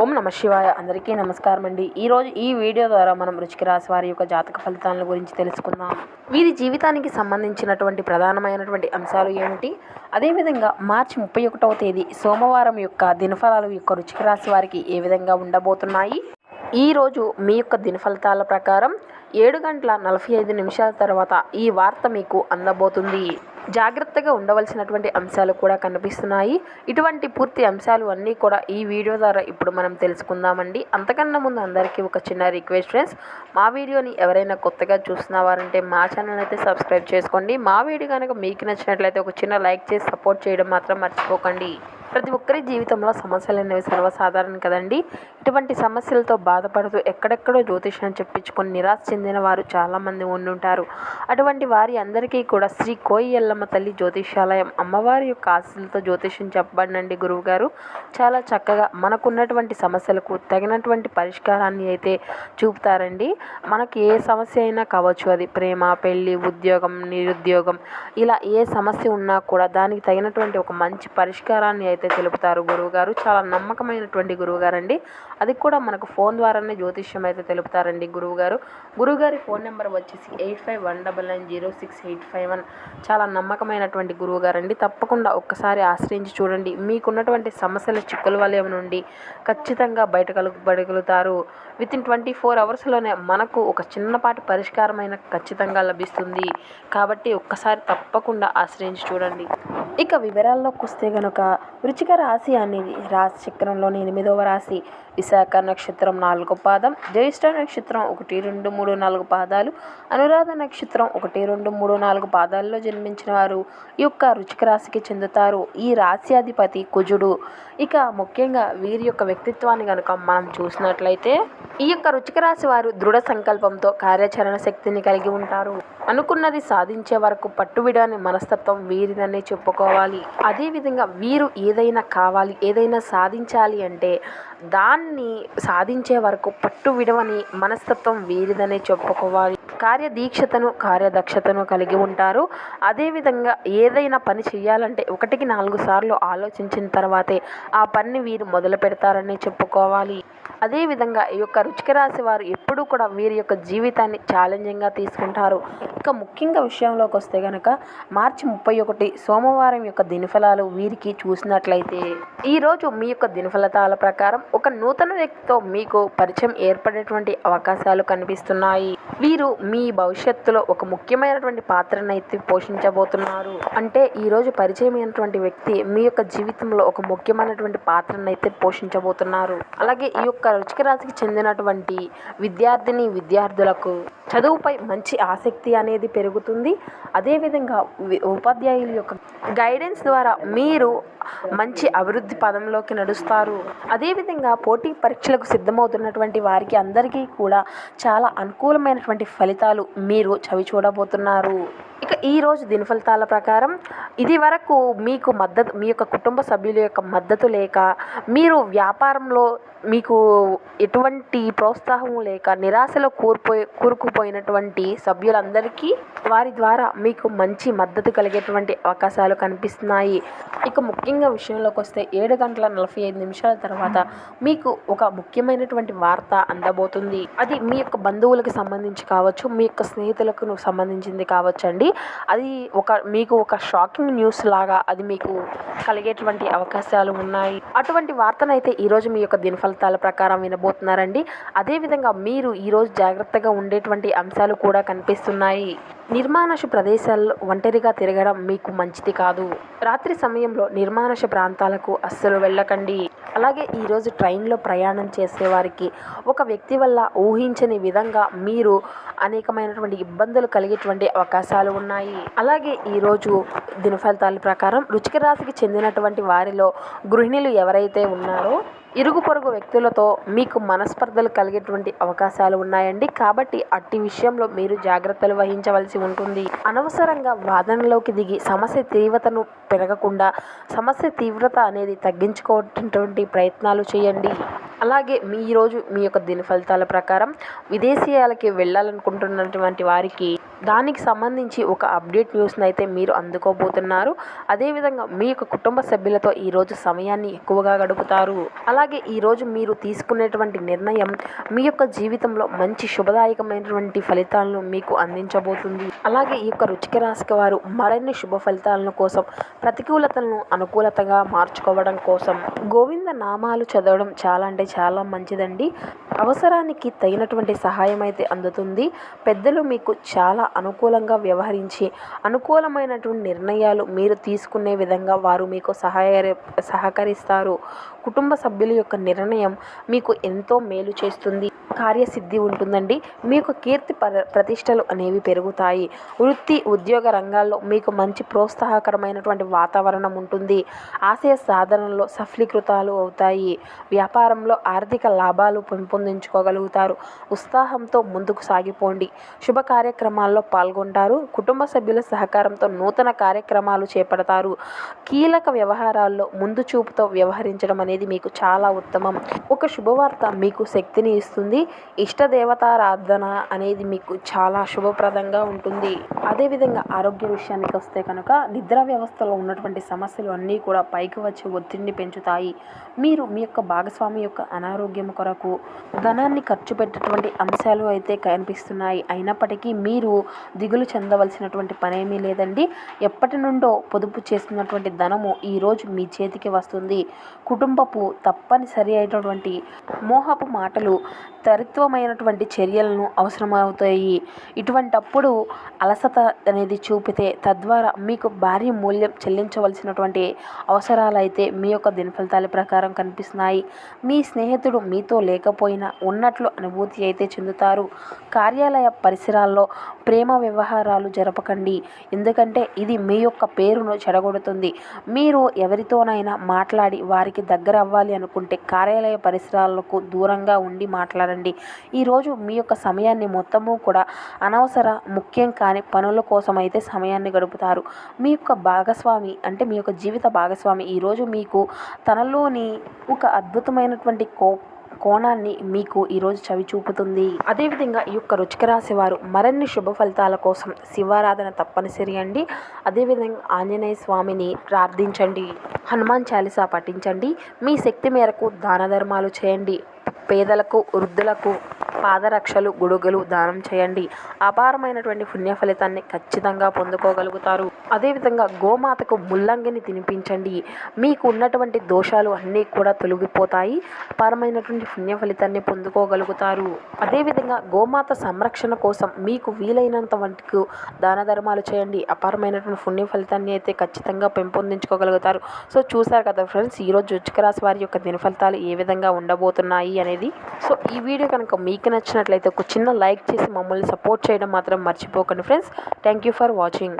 ఓం నమ శివాయ. అందరికీ నమస్కారం అండి. ఈరోజు ఈ వీడియో ద్వారా మనం రుచికి రాశి వారి యొక్క జాతక ఫలితాల గురించి తెలుసుకుందాం. వీరి జీవితానికి సంబంధించినటువంటి ప్రధానమైనటువంటి అంశాలు ఏమిటి? అదేవిధంగా మార్చి ముప్పై ఒకటవ తేదీ సోమవారం యొక్క దినఫలాలు యొక్క రుచికి రాశి వారికి ఏ విధంగా ఉండబోతున్నాయి? ఈరోజు మీ యొక్క దినఫలితాల ప్రకారం ఏడు గంటల నలభై ఐదు నిమిషాల తర్వాత ఈ వార్త మీకు అందబోతుంది. జాగ్రత్తగా ఉండవలసినటువంటి అంశాలు కూడా కనిపిస్తున్నాయి. ఇటువంటి పూర్తి అంశాలు అన్నీ కూడా ఈ వీడియో ద్వారా ఇప్పుడు మనం తెలుసుకుందామండి. అంతకన్నా ముందు అందరికీ ఒక చిన్న రిక్వెస్ట్ ఫ్రెండ్స్. మా వీడియోని ఎవరైనా కొత్తగా చూస్తున్న వారంటే మా ఛానల్ అయితే సబ్స్క్రైబ్ చేసుకోండి. మా వీడియో కనుక మీకు నచ్చినట్లయితే ఒక చిన్న లైక్ చేసి సపోర్ట్ చేయడం మాత్రం మర్చిపోకండి. ప్రతి ఒక్కరి జీవితంలో సమస్యలు అనేవి సర్వసాధారణం కదండి. ఇటువంటి సమస్యలతో బాధపడుతూ ఎక్కడెక్కడో జ్యోతిష్యం చెప్పించుకొని నిరాశ చెందిన వారు చాలామంది ఉండుంటారు. అటువంటి వారి అందరికీ కూడా శ్రీ కోయి ఎల్లమ్మ తల్లి జ్యోతిష్యాలయం అమ్మవారి యొక్క ఆశలతో జ్యోతిష్యం చెప్పబడినండి గురువు గారు చాలా చక్కగా మనకున్నటువంటి సమస్యలకు తగినటువంటి పరిష్కారాన్ని అయితే చూపుతారండి. మనకి ఏ సమస్య అయినా కావచ్చు అది ప్రేమ పెళ్ళి ఉద్యోగం నిరుద్యోగం ఇలా ఏ సమస్య ఉన్నా కూడా దానికి తగినటువంటి ఒక మంచి పరిష్కారాన్ని అయితే తెలుపుతారు గురువుగారు. చాలా నమ్మకమైనటువంటి గురువుగారు అండి అది కూడా మనకు ఫోన్ ద్వారానే జ్యోతిష్యం అయితే తెలుపుతారండి గురువుగారు. గురువుగారి ఫోన్ నెంబర్ వచ్చేసి eight five one double nine zero six eight five one. చాలా నమ్మకమైనటువంటి గురువు గారండి తప్పకుండా ఒక్కసారి ఆశ్రయించి చూడండి. మీకున్నటువంటి సమస్యల చిక్కుల వలయం నుండి ఖచ్చితంగా బయటకలుగబడగలుగుతారు విత్ ఇన్ ట్వంటీ ఫోర్ అవర్స్లోనే మనకు ఒక చిన్నపాటి పరిష్కారమైన ఖచ్చితంగా లభిస్తుంది. కాబట్టి ఒక్కసారి తప్పకుండా ఆశ్రయించి చూడండి. ఇక వివరాల్లోకి వస్తే గనుక వృచిక రాశి అనేది రాశి చక్రంలోని ఎనిమిదవ రాశి. విశాఖ నక్షత్రం నాలుగో పాదం జ్యేష్ఠ నక్షత్రం ఒకటి రెండు మూడు నాలుగు పాదాలు అనురాధ నక్షత్రం ఒకటి రెండు మూడు నాలుగు పాదాల్లో జన్మించిన వారు ఈ యొక్క రుచిక రాశికి చెందుతారు ఈ రాశ్యాధిపతి కుజుడు. ఇక ముఖ్యంగా వీరి యొక్క వ్యక్తిత్వాన్ని కనుక మనం చూసినట్లయితే ఈ యొక్క రుచిక రాశి వారు దృఢ సంకల్పంతో కార్యాచరణ శక్తిని కలిగి ఉంటారు. అనుకున్నది సాధించే వరకు పట్టువిడని మనస్తత్వం వీరిదని చెప్పుకోవాలి. అదేవిధంగా వీరు ఏదైనా కావాలి ఏదైనా సాధించాలి అంటే దాన్ని సాధించే వరకు పట్టు విడవని మనస్తత్వం వీరిదనే చెప్పుకోవాలి. కార్యదీక్షతను కార్యదక్షతను కలిగి ఉంటారు. అదేవిధంగా ఏదైనా పని చేయాలంటే ఒకటికి నాలుగు సార్లు ఆలోచించిన తర్వాతే ఆ పనిని వీరు మొదలు పెడతారని చెప్పుకోవాలి. అదేవిధంగా ఈ యొక్క రుచిక రాశి వారు ఎప్పుడూ కూడా వీరి యొక్క జీవితాన్ని ఛాలెంజింగ్గా తీసుకుంటారు. ఇక ముఖ్యంగా విషయంలోకి వస్తే కనుక మార్చి ముప్పై ఒకటి సోమవారం యొక్క దినఫలాలు వీరికి చూసినట్లయితే ఈరోజు మీ యొక్క దినఫలతాల ప్రకారం ఒక నూతన వ్యక్తితో మీకు పరిచయం ఏర్పడేటువంటి అవకాశాలు కనిపిస్తున్నాయి. వీరు మీ భవిష్యత్తులో ఒక ముఖ్యమైనటువంటి పాత్రనైతే పోషించబోతున్నారు. అంటే ఈరోజు పరిచయమైనటువంటి వ్యక్తి మీ యొక్క జీవితంలో ఒక ముఖ్యమైనటువంటి పాత్రనైతే పోషించబోతున్నారు. అలాగే ఈ యొక్క రుచిక రాశికి చెందినటువంటి విద్యార్థిని విద్యార్థులకు చదువుపై మంచి ఆసక్తి అనేది పెరుగుతుంది. అదేవిధంగా ఉపాధ్యాయుల యొక్క గైడెన్స్ ద్వారా మీరు మంచి అభివృద్ధి పదంలోకి నడుస్తారు. అదేవిధంగా పోటీ పరీక్షలకు సిద్ధమవుతున్నటువంటి వారికి అందరికీ కూడా చాలా అనుకూలమైనటువంటి ఫలితాలు మీరు చవి చూడబోతున్నారు. ఈరోజు ఈ దిన ఫలితాల ప్రకారం ఇది వరకు మీకు మద్దతు మీ యొక్క కుటుంబ సభ్యుల యొక్క మద్దతు లేక మీరు వ్యాపారంలో మీకు ఎటువంటి ప్రోత్సాహం లేక నిరాశలో కూరిపోయి కూరుకుపోయినటువంటి సభ్యులందరికీ వారి ద్వారా మీకు మంచి మద్దతు కలిగేటువంటి అవకాశాలు కనిపిస్తున్నాయి. ఇక ముఖ్యంగా విషయంలోకి వస్తే ఏడు గంటల నలభై ఐదు నిమిషాల తర్వాత మీకు ఒక ముఖ్యమైనటువంటి వార్త అందబోతుంది. అది మీ యొక్క బంధువులకు సంబంధించి కావచ్చు మీ యొక్క స్నేహితులకు సంబంధించింది కావచ్చు అండి అది ఒక మీకు ఒక షాకింగ్ న్యూస్ లాగా అది మీకు కలిగేటువంటి అవకాశాలు ఉన్నాయి. అటువంటి వార్తనైతే ఈరోజు మీ యొక్క దిన ఫలితాల ప్రకారం వినబోతున్నారండి. అదేవిధంగా మీరు ఈరోజు జాగ్రత్తగా ఉండేటువంటి అంశాలు కూడా కనిపిస్తున్నాయి. నిర్మానుష ప్రదేశాల్లో ఒంటరిగా తిరగడం మీకు మంచిది కాదు. రాత్రి సమయంలో నిర్మానుష ప్రాంతాలకు అస్సలు వెళ్ళకండి. అలాగే ఈరోజు ట్రైన్లో ప్రయాణం చేసేవారికి ఒక వ్యక్తి వల్ల ఊహించని విధంగా మీరు అనేకమైనటువంటి ఇబ్బందులు కలిగేటువంటి అవకాశాలు ఉన్నాయి. అలాగే ఈరోజు దిన ఫలితాల ప్రకారం రుచిక రాశికి చెందినటువంటి వారిలో గృహిణులు ఎవరైతే ఉన్నారో ఇరుగు పొరుగు వ్యక్తులతో మీకు మనస్పర్ధలు కలిగేటువంటి అవకాశాలు ఉన్నాయండి. కాబట్టి అట్టి విషయంలో మీరు జాగ్రత్తలు వహించవలసి ఉంటుంది. అనవసరంగా వాదనలోకి దిగి సమస్య తీవ్రతను పెరగకుండా సమస్య తీవ్రత అనేది తగ్గించుకోవటటువంటి ప్రయత్నాలు చేయండి. అలాగే మీ రోజు మీ యొక్క దిన ఫలితాల ప్రకారం విదేశీయాలకి వెళ్ళాలనుకుంటున్నటువంటి వారికి దానికి సంబంధించి ఒక అప్డేట్ న్యూస్ని అయితే మీరు అందుకోబోతున్నారు. అదేవిధంగా మీ యొక్క కుటుంబ సభ్యులతో ఈరోజు సమయాన్ని ఎక్కువగా గడుపుతారు. అలాగే ఈరోజు మీరు తీసుకునేటువంటి నిర్ణయం మీ యొక్క జీవితంలో మంచి శుభదాయకమైనటువంటి ఫలితాలను మీకు అందించబోతుంది. అలాగే ఈ యొక్క రుచిక రాశికి వారు మరిన్ని శుభ ఫలితాలను కోసం ప్రతికూలతలను అనుకూలతగా మార్చుకోవడం కోసం గోవింద నామాలు చదవడం చాలా అంటే చాలా మంచిదండి. అవసరానికి తగినటువంటి సహాయం అయితే అందుతుంది. పెద్దలు మీకు చాలా అనుకూలంగా వ్యవహరించి అనుకూలమైనటువంటి నిర్ణయాలు మీరు తీసుకునే విధంగా వారు మీకు సహాయ సహకరిస్తారు. కుటుంబ సభ్యుల యొక్క నిర్ణయం మీకు ఎంతో మేలు చేస్తుంది. కార్యసిద్ధి ఉంటుందండి. మీకు కీర్తి ప్ర ప్రతిష్టలు అనేవి పెరుగుతాయి. వృత్తి ఉద్యోగ రంగాల్లో మీకు మంచి ప్రోత్సాహకరమైనటువంటి వాతావరణం ఉంటుంది. ఆశయ సాధనలో సఫలీకృతాలు అవుతాయి. వ్యాపారంలో ఆర్థిక లాభాలు పెంపొందించుకోగలుగుతారు. ఉత్సాహంతో ముందుకు సాగిపోండి. శుభ కార్యక్రమాల్లో పాల్గొంటారు. కుటుంబ సభ్యుల సహకారంతో నూతన కార్యక్రమాలు చేపడతారు. కీలక వ్యవహారాల్లో ముందు చూపుతో వ్యవహరించడం అనేది మీకు చాలా ఉత్తమం. ఒక శుభవార్త మీకు శక్తిని ఇస్తుంది. ఇష్టదేవతారాధన అనేది మీకు చాలా శుభప్రదంగా ఉంటుంది. అదేవిధంగా ఆరోగ్య విషయానికి వస్తే కనుక నిద్ర వ్యవస్థలో ఉన్నటువంటి సమస్యలు అన్నీ కూడా పైకి వచ్చే ఒత్తిడిని పెంచుతాయి. మీరు మీ యొక్క భాగస్వామి యొక్క అనారోగ్యం కొరకు ధనాన్ని ఖర్చు పెట్టేటువంటి అంశాలు అయితే కనిపిస్తున్నాయి. అయినప్పటికీ మీరు దిగులు చెందవలసినటువంటి పనేమీ లేదండి. ఎప్పటి నుండో పొదుపు చేస్తున్నటువంటి ధనము ఈరోజు మీ చేతికి వస్తుంది. కుటుంబపు తప్పనిసరి అయినటువంటి మోహపు మాటలు తరిత్వమైనటువంటి చర్యలను అవసరమవుతాయి. ఇటువంటప్పుడు అలసత అనేది చూపితే తద్వారా మీకు భారీ మూల్యం చెల్లించవలసినటువంటి అవసరాలు అయితే మీ యొక్క దినఫలితాల ప్రకారం కనిపిస్తున్నాయి. మీ స్నేహితుడు మీతో లేకపోయినా ఉన్నట్లు అనుభూతి అయితే చెందుతారు. కార్యాలయ పరిసరాల్లో ప్రేమ వ్యవహారాలు జరపకండి. ఎందుకంటే ఇది మీ యొక్క పేరును చెడగొడుతుంది. మీరు ఎవరితోనైనా మాట్లాడి వారికి దగ్గర అవ్వాలి అనుకుంటే కార్యాలయ పరిసరాలకు దూరంగా ఉండి మాట్లాడండి. ఈరోజు మీ యొక్క సమయాన్ని మొత్తము కూడా అనవసర ముఖ్యం కాని పనుల కోసం అయితే సమయాన్ని గడుపుతారు. మీ యొక్క భాగస్వామి అంటే మీ యొక్క జీవిత భాగస్వామి ఈరోజు మీకు తనలోని ఒక అద్భుతమైనటువంటి కో కోణాన్ని మీకు ఈరోజు చవి చూపుతుంది. అదేవిధంగా ఈ యొక్క రుచిక రాశి వారు మరిన్ని శుభ ఫలితాల కోసం శివారాధన తప్పనిసరి అండి. అదేవిధంగా ఆంజనేయ స్వామిని ప్రార్థించండి. హనుమాన్ చాలీసా పఠించండి. మీ శక్తి మేరకు దాన ధర్మాలు చేయండి. పేదలకు వృద్ధులకు పాదరక్షలు గొడుగులు దానం చేయండి. అపారమైనటువంటి పుణ్య ఫలితాన్ని ఖచ్చితంగా పొందుకోగలుగుతారు. అదేవిధంగా గోమాతకు ముల్లంగిని తినిపించండి. మీకు ఉన్నటువంటి దోషాలు అన్నీ కూడా తొలగిపోతాయి. అపారమైనటువంటి పుణ్య ఫలితాన్ని పొందుకోగలుగుతారు. అదేవిధంగా గోమాత సంరక్షణ కోసం మీకు వీలైనంత వంటికు దాన ధర్మాలు చేయండి. అపారమైనటువంటి పుణ్య ఫలితాన్ని అయితే ఖచ్చితంగా పెంపొందించుకోగలుగుతారు. సో చూసారు కదా ఫ్రెండ్స్ ఈరోజు రుచికరాశి వారి యొక్క దిన ఫలితాలు ఏ విధంగా ఉండబోతున్నాయి అనేది. సో ఈ వీడియో కనుక మీకు నచ్చినట్లయితే ఒక చిన్న లైక్ చేసి మమ్మల్ని సపోర్ట్ చేయడం మాత్రం మర్చిపోకండి friends. Thank you for watching